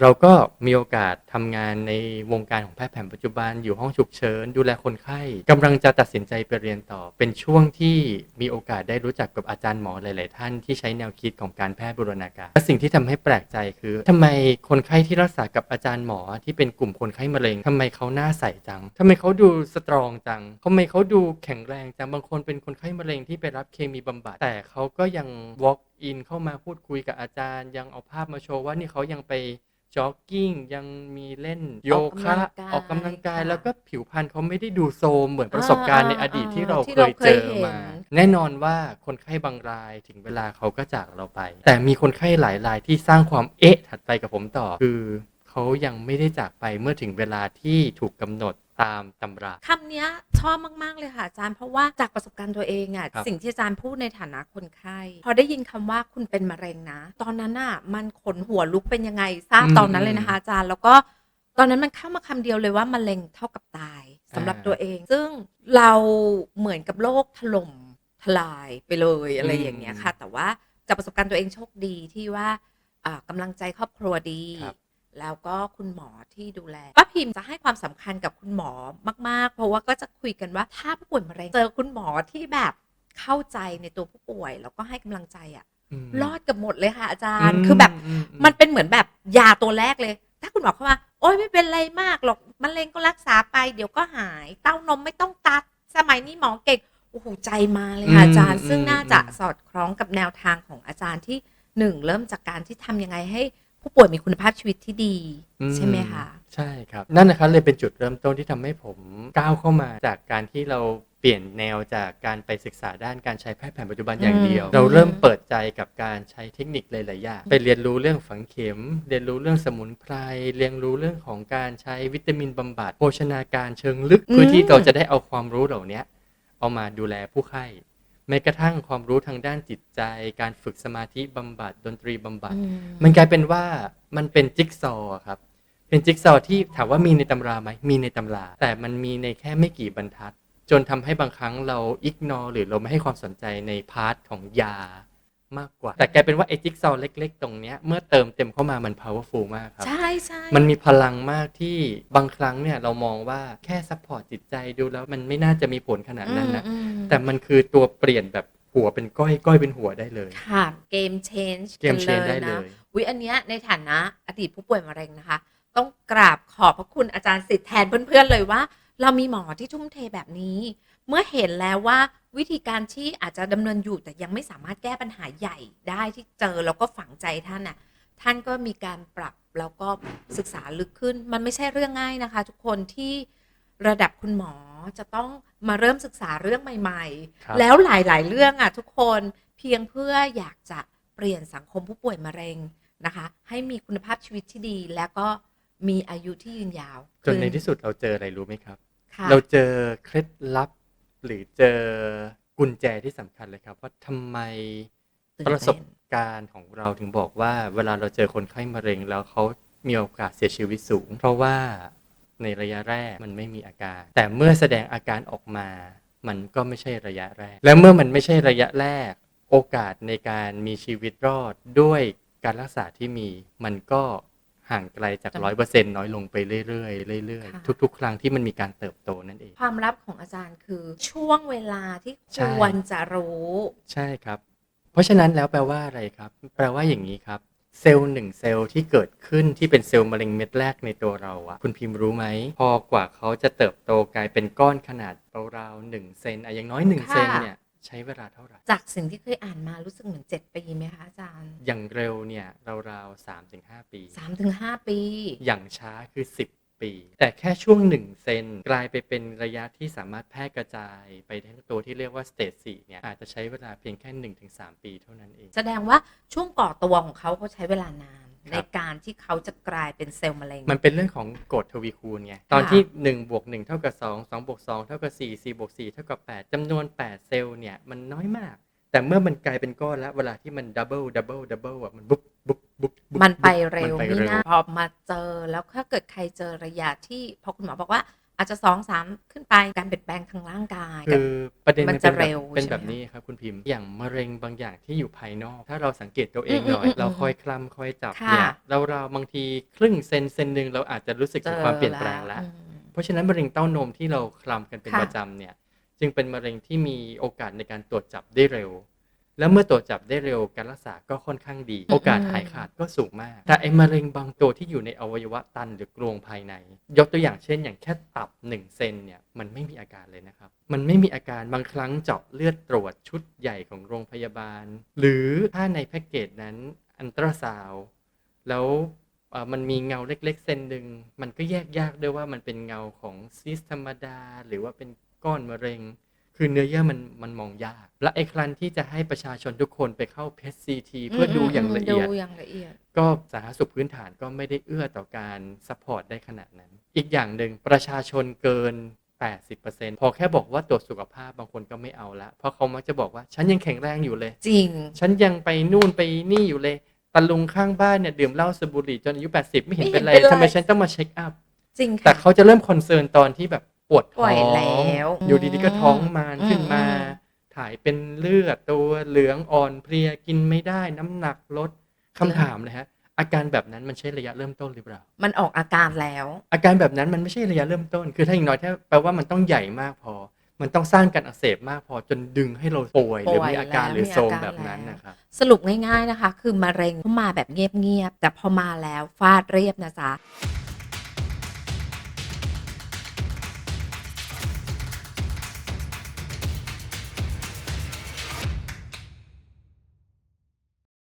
เราก็มีโอกาสทำงานในวงการของแพทย์แผนปัจจุบันอยู่ห้องฉุกเฉิน ดูแลคนไข้กำลังจะตัดสินใจไปเรียนต่อ เป็นช่วงที่มีโอกาสได้รู้จักกับอาจารย์หมอหลาย ๆ ท่านที่ใช้แนวคิดของการแพทย์บูรณาการและสิ่งที่ทำให้แปลกใจคือทำไมคนไข้ที่รักษากับอาจารย์หมอที่เป็นกลุ่มคนไข้มะเร็งทำไมเขาหน้าใสจังทำไมเขาดูสตรองจังทำไมเขาดูแข็งแรงจังบางคนเป็นคนไข้มะเร็งที่ไปรับเคมีบำบัดแต่เขาก็ยัง walk in เข้ามาพูดคุยกับอาจารย์ ยังเอาภาพมาโชว์ว่านี่เขายังไป จ็อกกิ้งยังมีเล่นโยคะออออกกกำกำลัลังงกากายยแล้วก็ผิวพรรณเขาไม่ได้ดูโซมเหมือนประสบการณ์ในอดีตที่เราที่เคเรายเคเจยอเห็นมา แน่นอนว่าคนไข้บางรายถึงเวลาเขาก็จากเราไป แต่มีคนไข้หลายรายที่สร้างความเอ๊ะถัดไปกับผมต่อ คือเขายังไม่ได้จากไปเมื่อถึงเวลาที่ถูกกำหนด ตามตำรา คำเนี้ยชอบมาก ๆ เลยค่ะอาจารย์ เพราะว่าจากประสบการณ์ตัวเองอะครับ สิ่งที่อาจารย์พูดในฐานะคนไข้ พอได้ยินคำว่าคุณเป็นมะเร็งนะ ตอนนั้นอะมันขนหัวลุกเป็นยังไงทราบตอนนั้นเลยนะคะอาจารย์ แล้วก็ตอนนั้นมันเข้ามาคำเดียวเลยว่ามะเร็งเท่ากับตายสำหรับตัวเอง ซึ่งเราเหมือนกับโลกถล่มทลายไปเลยอะไรอย่างเงี้ยค่ะ แต่ว่าจากประสบการณ์ตัวเองโชคดีที่ว่าอ่ากำลังใจครอบครัวดี ครับ แล้วก็คุณหมอที่ดูแลป้าพิมจะให้ความสำคัญกับคุณหมอมาก ๆ เพราะว่าก็จะคุยกันว่าถ้าผู้ป่วยมะเร็งเจอคุณหมอที่แบบเข้าใจในตัวผู้ป่วย แล้วก็ให้กำลังใจอะมรอดกับหมดเลยค่ะอาจารย์มคือแบบอืมมันเป็นเหมือนแบบยาตัวแรกเลย ถ้าคุณหมอเข้ามาโอ๊ยไม่เป็นไรมากหรอกมะเร็งก็รักษาไปเดี๋ยวก็หายเต้านมไม่ต้องตัดสมัยนี้หมอเก่งโอ้โหใจมาเลยค่ะอาจารย์ ซึ่งน่าจะสอดคล้องกับแนวทางของอาจารย์ที่หนึ่งเริ่มจากการที่ทำยังไงให้ ผู้ป่วยมีคุณภาพชีวิตที่ดี ใช่ไหมคะ ใช่ครับ นั่นนะครับเลยเป็นจุดเริ่มต้นที่ทำให้ผมก้าวเข้ามาจากการที่เราเปลี่ยนแนวจากการไปศึกษาด้านการใช้แพทย์แผนปัจจุบันอย่างเดียวอืมเราเริ่มเปิดใจกับการใช้เทคนิคหลายๆอย่างไปเรียนรู้เรื่องฝังเข็ม เรียนรู้เรื่องสมุนไพรเรียนรู้เรื่องของการใช้วิตามินบำบัดโภชนาการเชิงลึกเพื่อที่เราจะได้เอาความรู้เหล่านี้เอามาดูแลผู้ไข้ แม้กระทั่งความรู้ทางด้านจิตใจ การฝึกสมาธิบำบัดดนตรีบำบัดอืมันกลายเป็นว่ามันเป็นจิ๊กซอว์อะครับ เป็นจิ๊กซอว์ที่ถามว่ามีในตำราไหมมีในตำรา แต่มันมีในแค่ไม่กี่บรรทัด จนทำให้บางครั้งเราอิกนอหรือเราไม่ให้ความสนใจในพาร์ทของยามากกว่า แต่กลายเป็นว่าไอ้จิ๊กซอว์เล็ก ๆ ตรงเนี้ยเมื่อเติมเต็มเข้ามามัน powerful มากครับ ใช่ใช่มันมีพลังมากที่บางครั้งเนี่ยเรามองว่าแค่ซัพพอร์ตจิตใจดูแล้วมันไม่น่าจะมีผลขนาดนั้นนะอืมอืม แต่มันคือตัวเปลี่ยนแบบหัวเป็นก้อยก้อยเป็นหัวได้เลย ค่ะ เกมเชนจ์เกม change ได้เลยวิอันเนี้ยในฐานะอดีตผู้ป่วยมะเร็งนะคะ ต้องกราบขอบพระคุณอาจารย์สิทธิ์แทนเพื่อนๆเลยว่า เรามีหมอที่ทุ่มเทแบบนี้ เมื่อเห็นแล้วว่าวิธีการที่อาจจะดำเนินอยู่แต่ยังไม่สามารถแก้ปัญหาใหญ่ได้ที่เจอแล้วก็ฝังใจท่านน่ะท่านก็มีการปรับแล้วก็ศึกษาลึกขึ้น มันไม่ใช่เรื่องง่ายนะคะ ทุกคนที่ระดับคุณหมอ จะต้องมาเริ่มศึกษาเรื่องใหม่ครับๆแล้วหลายๆ เรื่องอะทุกคนเพียงเพื่ออยากจะเปลี่ยนสังคมผู้ป่วยมะเร็งนะคะ ให้มีคุณภาพชีวิตที่ดี แล้วก็มีอายุที่ยืนยาว จนในที่สุดเราเจออะไรรู้ไหมครับค่ะเราเจอเคล็ดลับ หรือเจอกุญแจที่สำคัญเลยครับ ว่าทำไมตื่นประสบเต้นการณ์ของเราถึงบอกว่า เวลาเราเจอคนไข้มะเร็งแล้วเขามีโอกาสเสียชีวิตสูง เพราะว่า ในระยะแรกมันไม่มีอาการ แต่เมื่อแสดงอาการออกมา มันก็ไม่ใช่ระยะแรก และเมื่อมันไม่ใช่ระยะแรก โอกาสในการมีชีวิตรอดด้วยการรักษาที่มี มันก็ห่างไกลจากร้อยเปอร์เซ็นต์น้อยลงไปเรื่อยๆเรื่อยค่ะๆทุก ๆ ครั้งที่มันมีการเติบโตนั่นเอง ความลับของอาจารย์คือช่วงเวลาที่ใช่ควรจะรู้ ใช่ครับ เพราะฉะนั้นแล้วแปลว่าอะไรครับ แปลว่าอย่างนี้ครับ เซลล์หนึ่งเซลล์ที่เกิดขึ้นที่เป็นเซลล์มะเร็งเม็ดแรกในตัวเราอะคุณพิมพ์รู้ไหม พอกว่าเขาจะเติบโตกลายเป็นก้อนขนาดราวๆหนึ่งเซนอะอย่างน้อยหนึ่งค่ะเซนเนี่ยใช้เวลาเท่าไหร่ จากสิ่งที่เคยอ่านมารู้สึกเหมือน 7 ปีไหมคะอาจารย์ อย่างเร็วเนี่ยราวๆสามถึงห้าปี3-5 ปี อย่างช้าคือ 10 ปี แต่แค่ช่วง 1 เซนกลายไปเป็นระยะที่สามารถแพร่กระจายไปทั้งตัวที่เรียกว่าสเตจ4เนี่ยอาจจะใช้เวลาเพียงแค่ 1-3 ปีเท่านั้นเอง แสดงว่าช่วงก่อตัวของเขาเขาใช้เวลานานครับในการที่เขาจะกลายเป็นเซลล์มะเร็ง มันเป็นเรื่องของกฎทวีคูณไง ตอนที่1บวก1เท่ากับ2 2บวก2เท่ากับ4 4บวก4เท่ากับ8จำนวน 8 เซลล์เนี่ยมันน้อยมาก แต่เมื่อมันกลายเป็นก้อนแล้ว เวลาที่มันดับเบิลดับเบิลดับเบิลอะมันบุ๊บบุ๊บบุ๊บบุ๊บมันไปเร็วมันไปนี่เร็วนะพอมาเจอแล้วถ้าเกิดใครเจอระยะที่พอคุณหมอบอกว่าอาจจะสองสามขึ้นไปการเปลี่ยนแปลงทางร่างกายคือประเด็นมัมันนจะเป็นแบเร็บวเป็นใช่ไหมแบบนี้ครับคุณพิมพ์อย่างมะเร็งบางอย่างที่อยู่ภายนอก ถ้าเราสังเกตตัวเองหน่อยอืมอืมเราคอยคลำคอยจับค่ะเนี่ยเราเราบางทีครึ่งเซนเซนหนึ่งเราอาจจะรู้สึกถึงความเปลี่ยนแปลงแล้วอืมเพราะฉะนั้นมะเร็งเต้านมที่เราคลำกันเป็นค่ะประจำเนี่ย จึงเป็นมะเร็งที่มีโอกาสในการตรวจจับได้เร็ว แล้วเมื่อตรวจจับได้เร็วการรักษาก็ค่อนข้างดี โอกาสหายขาดก็สูงมาก แต่ไอ้มะเร็งบางตัวที่อยู่ในอวัยวะตันหรือกรวงภายใน ยกตัวอย่างเช่น อย่างแค่ตับหนึ่งเซนเนี่ยมันไม่มีอาการเลยนะครับ มันไม่มีอาการบางครั้งเจาะเลือดตรวจชุดใหญ่ของโรงพยาบาล หรือถ้าในแพ็กเกจนั้นอันตราซาวด์แล้วเอ่อมันมีเงาเล็กๆเซนหนึ่งมันก็แยกยากด้วยว่ามันเป็นเงาของซิสธรรมดา หรือว่าเป็น ก้อนมะเร็ง คือเนื้อเยื่อมันมันมองยาก และไอ้ครั้นที่จะให้ประชาชนทุกคนไปเข้าเพชซีทีเพื่อดูอย่างละเอียด ดูอย่างละเอียด ก็สาธารณสุขพื้นฐานก็ไม่ได้เอื้อต่อการซัพพอร์ตได้ขนาดนั้น อีกอย่างหนึ่งประชาชนเกิน 80%พอแค่บอกว่าตรวจสุขภาพบางคนก็ไม่เอาละ เพราะเขามักจะบอกว่าฉันยังแข็งแรงอยู่เลย จริง ฉันยังไปนู่นไปนี่อยู่เลยตะลุงข้างบ้านเนี่ยดื่มเหล้าสูบบุหรี่จนอายุ 80ไม่เห็นเป็นไรไม่เห็นเป็นไรทำไมฉันต้องมาเช็คอัพจริงแต่ค่ะเขาจะเริ่มคอนเซิร์นตอนที่แบบ ปวดป่ท้อวยงแล้วอยู่ดีๆก็ท้องมานขึ้นมาอืมถ่ายเป็นเลือดตัวเหลืองอ่อนเพลียกินไม่ได้น้ำหนักลดคำถามเลยฮะอาการแบบนั้นมันใช่ระยะเริ่มต้นหรือเปล่า มันออกอาการแล้ว อาการแบบนั้นมันไม่ใช่ระยะเริ่มต้น คือถ้าอย่างน้อยถ้าแปลว่ามันต้องใหญ่มากพอ มันต้องสร้างการอักเสบมากพอจนดึงให้เราป่วยหรือมีอาการป่วยแล้วหรือมีโทรมอาการแบบนั้นแล้วนะครับ สรุปง่ายๆนะคะ คือมะเร็งเข้ามาแบบเงียบๆแต่พอมาแล้วฟาดเรียบนะจ๊ะ